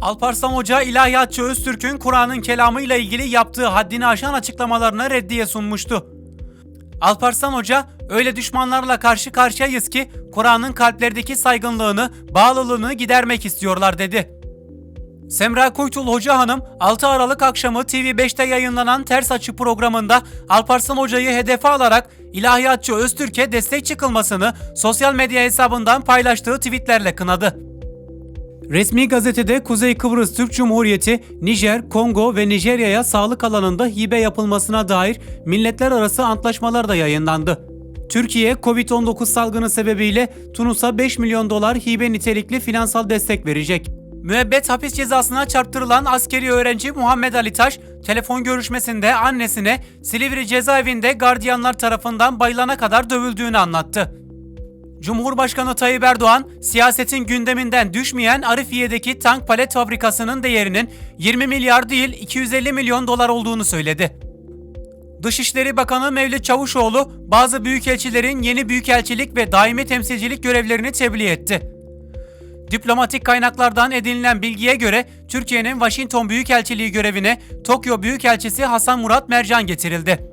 Alparslan Hoca ilahiyatçı Öztürk'ün Kur'an'ın kelamı ile ilgili yaptığı haddini aşan açıklamalarına reddiye sunmuştu. Alparslan Hoca, öyle düşmanlarla karşı karşıyayız ki Kur'an'ın kalplerdeki saygınlığını, bağlılığını gidermek istiyorlar dedi. Semra Kuytul Hoca Hanım 6 Aralık akşamı TV5'te yayınlanan Ters Açı programında Alparslan Hoca'yı hedefe alarak ilahiyatçı Öztürk'e destek çıkılmasını sosyal medya hesabından paylaştığı tweetlerle kınadı. Resmi gazetede Kuzey Kıbrıs Türk Cumhuriyeti, Nijer, Kongo ve Nijerya'ya sağlık alanında hibe yapılmasına dair milletler arası antlaşmalar da yayınlandı. Türkiye, Covid-19 salgını sebebiyle Tunus'a 5 milyon dolar hibe nitelikli finansal destek verecek. Müebbet hapis cezasına çarptırılan askeri öğrenci Muhammed Ali Taş, telefon görüşmesinde annesine Silivri cezaevinde gardiyanlar tarafından bayılana kadar dövüldüğünü anlattı. Cumhurbaşkanı Tayyip Erdoğan, siyasetin gündeminden düşmeyen Arifiye'deki tank palet fabrikasının değerinin 20 milyar değil 250 milyon dolar olduğunu söyledi. Dışişleri Bakanı Mevlüt Çavuşoğlu, bazı büyükelçilerin yeni büyükelçilik ve daimi temsilcilik görevlerini tebliğ etti. Diplomatik kaynaklardan edinilen bilgiye göre Türkiye'nin Washington Büyükelçiliği görevine Tokyo Büyükelçisi Hasan Murat Mercan getirildi.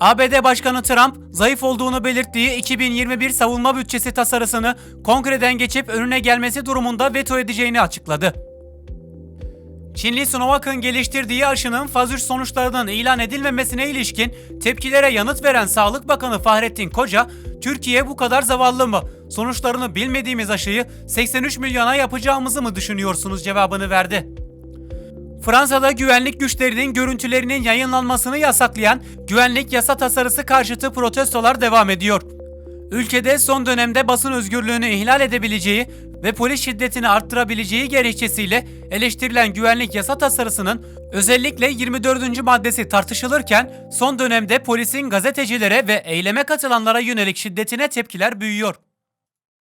ABD Başkanı Trump, zayıf olduğunu belirttiği 2021 savunma bütçesi tasarısını kongreden geçip önüne gelmesi durumunda veto edeceğini açıkladı. Çinli Sinovac'ın geliştirdiği aşının faz 3 sonuçlarının ilan edilmemesine ilişkin tepkilere yanıt veren Sağlık Bakanı Fahrettin Koca, Türkiye bu kadar zavallı mı? Sonuçlarını bilmediğimiz aşıyı 83 milyona yapacağımızı mı düşünüyorsunuz cevabını verdi. Fransa'da güvenlik güçlerinin görüntülerinin yayınlanmasını yasaklayan güvenlik yasa tasarısı karşıtı protestolar devam ediyor. Ülkede son dönemde basın özgürlüğünü ihlal edebileceği ve polis şiddetini arttırabileceği gerekçesiyle eleştirilen güvenlik yasa tasarısının özellikle 24. maddesi tartışılırken son dönemde polisin gazetecilere ve eyleme katılanlara yönelik şiddetine tepkiler büyüyor.